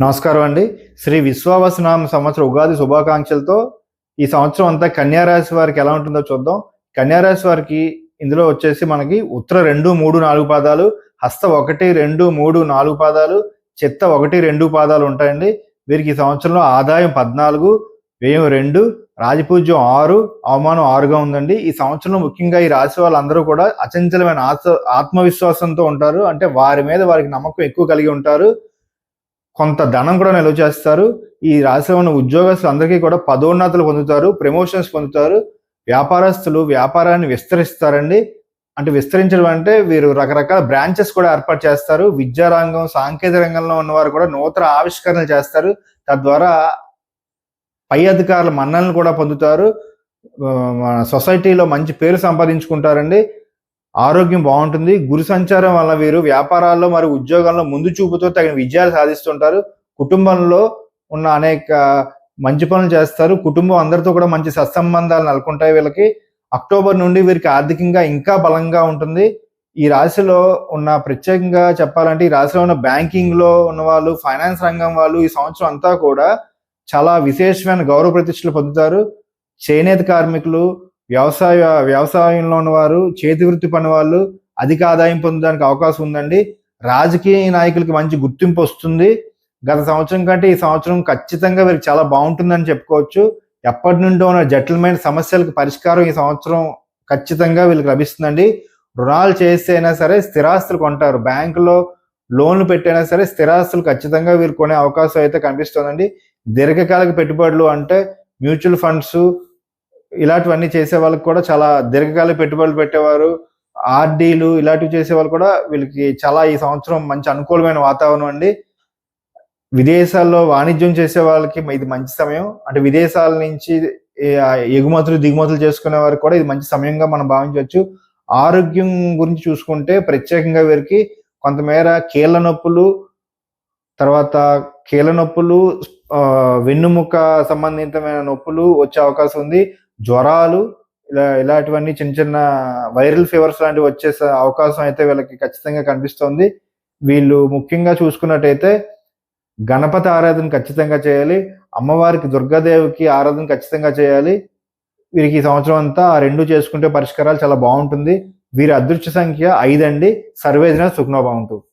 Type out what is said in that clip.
నమస్కారం అండి. శ్రీ విశ్వావసనామ సంవత్సరం ఉగాది శుభాకాంక్షలతో ఈ సంవత్సరం అంతా కన్యారాశి వారికి ఎలా ఉంటుందో చూద్దాం. కన్యారాశి వారికి ఇందులో వచ్చేసి మనకి ఉత్తర రెండు మూడు నాలుగు పాదాలు హస్త ఒకటి రెండు మూడు నాలుగు పాదాలు చెత్త ఒకటి రెండు పాదాలు ఉంటాయండి. వీరికి ఈ సంవత్సరంలో ఆదాయం పద్నాలుగు వ్యయం రెండు రాజపూజ్యం ఆరు అవమానం ఆరుగా ఉందండి. ఈ సంవత్సరంలో ముఖ్యంగా ఈ రాశి వాళ్ళందరూ కూడా అచంచలమైన ఆత్మ ఆత్మవిశ్వాసంతో ఉంటారు. అంటే వారి మీద వారికి నమ్మకం ఎక్కువ కలిగి ఉంటారు. కొంత ధనం కూడా నిల్వ చేస్తారు. ఈ రాశిలో ఉన్న ఉద్యోగస్తులు అందరికీ కూడా పదోన్నతులు పొందుతారు ప్రమోషన్స్ పొందుతారు. వ్యాపారస్తులు వ్యాపారాన్ని విస్తరిస్తారండి. అంటే విస్తరించడం అంటే వీరు రకరకాల బ్రాంచెస్ కూడా ఏర్పాటు చేస్తారు. విద్యా రంగం సాంకేతిక రంగంలో ఉన్నవారు కూడా నూతన ఆవిష్కరణలు చేస్తారు. తద్వారా పై అధికారుల మన్నలను కూడా పొందుతారు. సొసైటీలో మంచి పేరు సంపాదించుకుంటారండి. ఆరోగ్యం బాగుంటుంది. గురు సంచారం వల్ల వీరు వ్యాపారాల్లో మరియు ఉద్యోగాల్లో ముందు చూపుతో తగిన విజయాలు సాధిస్తుంటారు. కుటుంబంలో ఉన్న అనేక మంచి పనులు చేస్తారు. కుటుంబం అందరితో కూడా మంచి సత్సంబంధాలు నెలకొంటాయి వీళ్ళకి. అక్టోబర్ నుండి వీరికి ఆర్థికంగా ఇంకా బలంగా ఉంటుంది. ఈ రాశిలో ఉన్న ప్రత్యేకంగా చెప్పాలంటే ఈ రాశిలో ఉన్న బ్యాంకింగ్లో ఉన్న వాళ్ళు ఫైనాన్స్ రంగం వాళ్ళు ఈ సంవత్సరం అంతా కూడా చాలా విశేషమైన గౌరవ ప్రతిష్టలు పొందుతారు. చేనేత కార్మికులు వ్యవసాయ వ్యవసాయంలో ఉన్నవారు చేతి వృత్తి పని వాళ్ళు అధిక ఆదాయం పొందడానికి అవకాశం ఉందండి. రాజకీయ నాయకులకి మంచి గుర్తింపు వస్తుంది. గత సంవత్సరం కంటే ఈ సంవత్సరం ఖచ్చితంగా వీరికి చాలా బాగుంటుందని చెప్పుకోవచ్చు. ఎప్పటి నుండో ఉన్న జటిలమైన సమస్యలకు పరిష్కారం ఈ సంవత్సరం ఖచ్చితంగా వీళ్ళకి లభిస్తుందండి. రుణాలు చేస్తే అయినా సరే స్థిరాస్తులు కొంటారు. బ్యాంకులో లోన్లు పెట్టైనా సరే స్థిరాస్తులు ఖచ్చితంగా వీరు కొనే అవకాశం అయితే కనిపిస్తుందండి. దీర్ఘకాలిక పెట్టుబడులు అంటే మ్యూచువల్ ఫండ్స్ ఇలాంటివన్నీ చేసే వాళ్ళకి కూడా చాలా దీర్ఘకాల పెట్టుబడులు పెట్టేవారు. ఆర్డీలు ఇలాంటివి చేసే వాళ్ళు కూడా వీళ్ళకి చాలా ఈ సంవత్సరం మంచి అనుకూలమైన వాతావరణం అండి. విదేశాల్లో వాణిజ్యం చేసే వాళ్ళకి ఇది మంచి సమయం. అంటే విదేశాల నుంచి ఎగుమతులు దిగుమతులు చేసుకునే వారికి కూడా ఇది మంచి సమయంగా మనం భావించవచ్చు. ఆరోగ్యం గురించి చూసుకుంటే ప్రత్యేకంగా వీరికి కొంతమేర కీళ్ళ నొప్పులు తర్వాత కీళ్ళ నొప్పులు వెన్నుముక సంబంధితమైన నొప్పులు వచ్చే అవకాశం ఉంది. జ్వరాలు ఇలా ఇలాంటివన్నీ చిన్న చిన్న వైరల్ ఫీవర్స్ లాంటివి వచ్చే అవకాశం అయితే వీళ్ళకి ఖచ్చితంగా కనిపిస్తోంది. వీళ్ళు ముఖ్యంగా చూసుకున్నట్టయితే గణపతి ఆరాధన ఖచ్చితంగా చేయాలి. అమ్మవారికి దుర్గాదేవికి ఆరాధన ఖచ్చితంగా చేయాలి. వీరికి ఈ సంవత్సరం అంతా ఆ రెండు చేసుకుంటే పరిష్కారాలు చాలా బాగుంటుంది. వీరి అదృష్ట సంఖ్య ఐదండి. సర్వేజన సుఖనో బాగుంటుంది